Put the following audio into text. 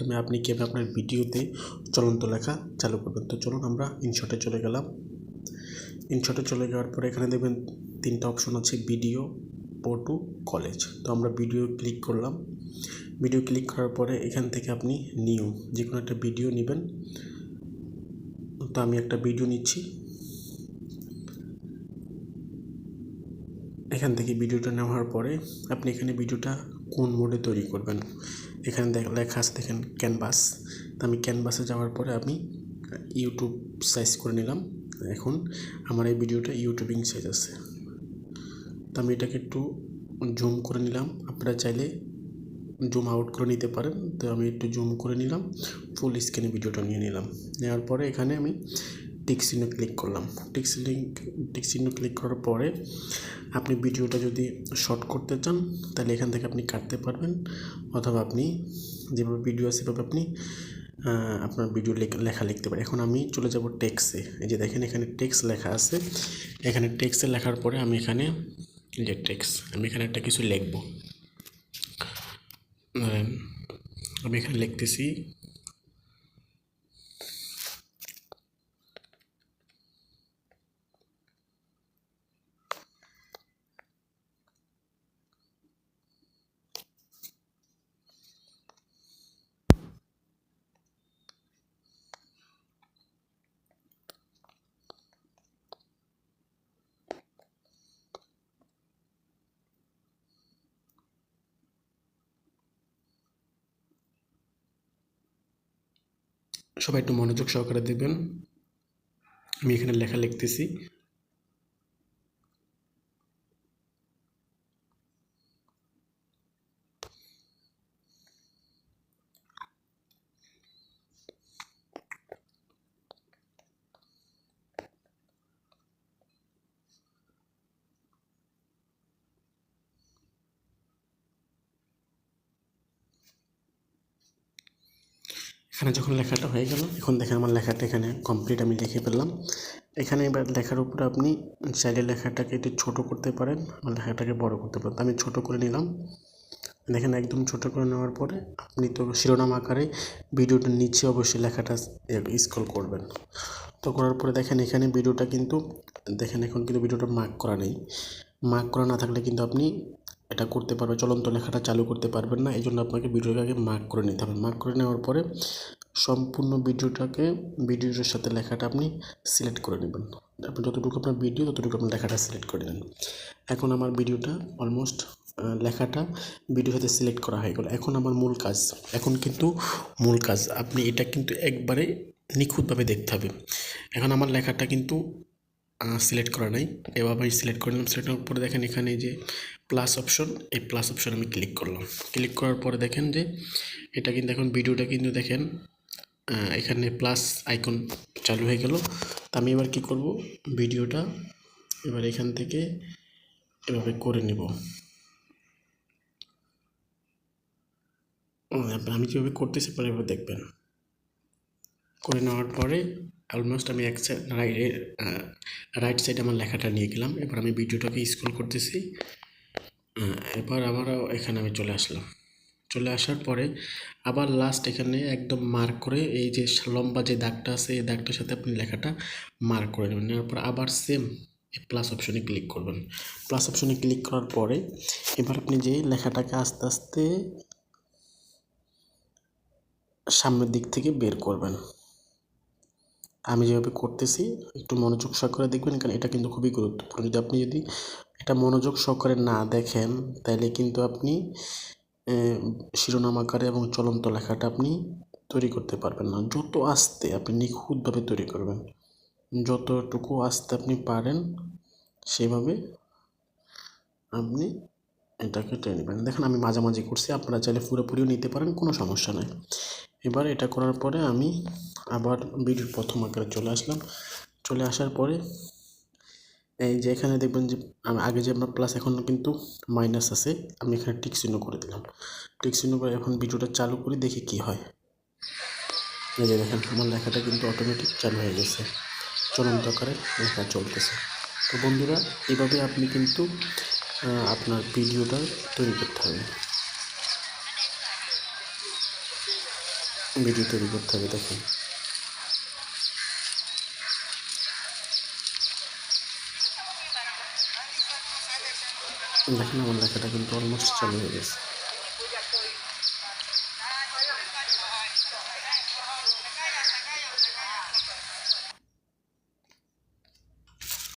মাধ্যমে আপনি কীভাবে আপনার ভিডিওতে চলন্ত লেখা চালু করবেন? তো চলুন আমরা ইনশটে চলে গেলাম। ইনশটে চলে যাওয়ার পরে এখানে দেখবেন তিনটা অপশন আছে ভিডিও পটু কলেজ তো আমরা ভিডিও ক্লিক করলাম। ভিডিও ক্লিক করার পরে এখান থেকে আপনি নিউ যে কোনো একটা ভিডিও নেবেন। তো আমি একটা ভিডিও নিচ্ছি। এখান থেকে ভিডিওটা নেওয়ার পরে আপনি এখানে ভিডিওটা কোন মোডে তৈরি করবেন? এখানে লেখা আছে দেখেন ক্যানভাস তো আমি ক্যানভাসে যাওয়ার পরে আমি ইউটিউব সাইজ করে নিলাম। এখন আমার এই ভিডিওটা ইউটিউবিং সাইজ আছে। তো আমি এটাকে একটু জুম করে নিলাম। আপনারা চাইলে জুম আউট করে নিতে পারেন। তো আমি একটু জুম করে নিলাম। ফুল স্ক্রিনে ভিডিওটা নিয়ে নিলাম। নেওয়ার পরে এখানে আমি টিক চিহ্ন ক্লিক করলাম। টিক লিঙ্ক টিক চিহ্ন ক্লিক করার পরে আপনি ভিডিওটা যদি শর্ট করতে চান, তাহলে এখান থেকে আপনি কাটতে পারবেন। অথবা আপনি যেভাবে ভিডিও আছে, সেভাবে আপনি আপনার ভিডিও লেখা লিখতে পারেন। এখন আমি চলে যাব টেক্সে এই যে দেখেন, এখানে টেক্স লেখা আছে। এখানে টেক্সে লেখার পরে আমি এখানে যে টেক্স আমি এখানে একটা কিছু লিখব। আমি এখানে লিখতেছি সবাই একটু মনোযোগ সহকারে দেখবেন। আমি এখানে লেখা লিখতেছি। এখানে যখন লেখাটা হয়ে গেল, এখন দেখেন আমার লেখাটা এখানে কমপ্লিট আমি লিখে ফেললাম। এখানে এবার লেখার উপরে আপনি চাইলে লেখাটাকে একটু ছোটো করতে পারেন আর লেখাটাকে বড় করতে পারেন। আমি ছোটো করে নিলাম। দেখেন একদম ছোটো করে নেওয়ার পরে আপনি তো শিরোনাম আকারে ভিডিওটার নিচে অবশ্যই লেখাটা স্ক্রল করবেন। তো করার পরে দেখেন এখানে ভিডিওটা কিন্তু, দেখেন এখন কিন্তু ভিডিওটা মার্ক করা নেই। মার্ক করা না থাকলে কিন্তু আপনি এটা করতে পারবে, চলন্ত লেখাটা চালু করতে পারবেন না, এই জন্য আপনাকে ভিডিওটাকে আগে মার্ক করে নিতে হবে। মার্ক করে নেওয়ার পরে সম্পূর্ণ ভিডিওটাকে, ভিডিওটার সাথে লেখাটা আপনি সিলেক্ট করে নেবেন। আপনি যতটুকু আপনার ভিডিও ততটুকু আপনার লেখাটা সিলেক্ট করে নেন এখন আমার ভিডিওটা অলমোস্ট লেখাটা ভিডিওর সাথে সিলেক্ট করা হয়ে গেল। এখন আমার মূল কাজ, এখন কিন্তু মূল কাজ, আপনি এটা কিন্তু একবারে নিখুঁতভাবে দেখতে হবে। এখন আমার লেখাটা কিন্তু সিলেক্ট করা নাই। এভাবে আমি সিলেক্ট করে নিলাম। সিলেক্ট করার পরে দেখেন এখানে যে প্লাস অপশন এই প্লাস অপশন আমি ক্লিক করলাম। ক্লিক করার পরে দেখেন যে এটা কিন্তু এখন ভিডিওটা কিন্তু দেখেন এখানে প্লাস আইকন চালু হয়ে গেল। তা আমি এবার কি করব? ভিডিওটা এবার এখান থেকে এভাবে করে নেব। আমি যেভাবে করতেছি পরে এবার দেখবেন। করে নেওয়ার পরে অলমোস্ট আমি এক সাইড রাইট সাইডে আমার লেখাটা নিয়ে গেলাম। এবার আমি ভিডিওটাকে স্ক্রল করতেছি। এবার আবারও এখানে আমি চলে আসলাম। চলে আসার পরে আবার লাস্ট এখানে একদম মার্ক করে এই যে লম্বা যে দাগটা আছে, এই দাগটার সাথে আপনি লেখাটা মার্ক করে নেবেন। নেওয়ার পর আবার সেম প্লাস অপশনে ক্লিক করবেন। প্লাস অপশনে ক্লিক করার পরে এবার আপনি যে লেখাটাকে আস্তে আস্তে সামনের দিক থেকে বের করবেন। আমি যেভাবে করতেছি, একটু মনোযোগ সহকারে দেখবেন, কারণ এটা কিন্তু খুবই গুরুত্বপূর্ণ। যদি আপনি যদি এটা মনোযোগ সহকারে না দেখেন তাহলে কিন্তু আপনি শিরোনাম আকারে এবং চলন্ত লেখাটা আপনি তৈরি করতে পারবেন না। যত আস্তে আপনি নিখুঁতভাবে তৈরি করবেন, যতটুকু আস্তে আপনি পারেন, সেভাবে আপনি এটাকে টেনে নেবেন। দেখেন, আমি মাঝামাঝি করছি, আপনারা চাইলে পুরোপুরিও নিতে পারেন, কোনো সমস্যা নেই। এবার এটা করার পরে আমি আবার ভিডিওর প্রথম আকারে চলে আসলাম। চলে আসার পরে এই যে এখানে দেখবেন যে আগে যে আমার প্লাস এখন কিন্তু মাইনাস আছে, আমি এখানে টিক চিহ্ন করে দিলাম। টিক চিহ্ন করে এখন ভিডিওটা চালু করি, দেখি কি হয়। এই যে দেখেন, আমার লেখাটা কিন্তু অটোমেটিক চালু হয়ে গেছে। চলন্ত আকারে লেখা চলতেছে। তো বন্ধুরা, এভাবে আপনি কিন্তু আপনার ভিডিওটা তৈরি করতে হবে। ভিডিও তৈরি করতে হবে, দেখেন। দেখেন আমার লেখাটা কিন্তু অলমোস্ট চালু হয়ে গেছে।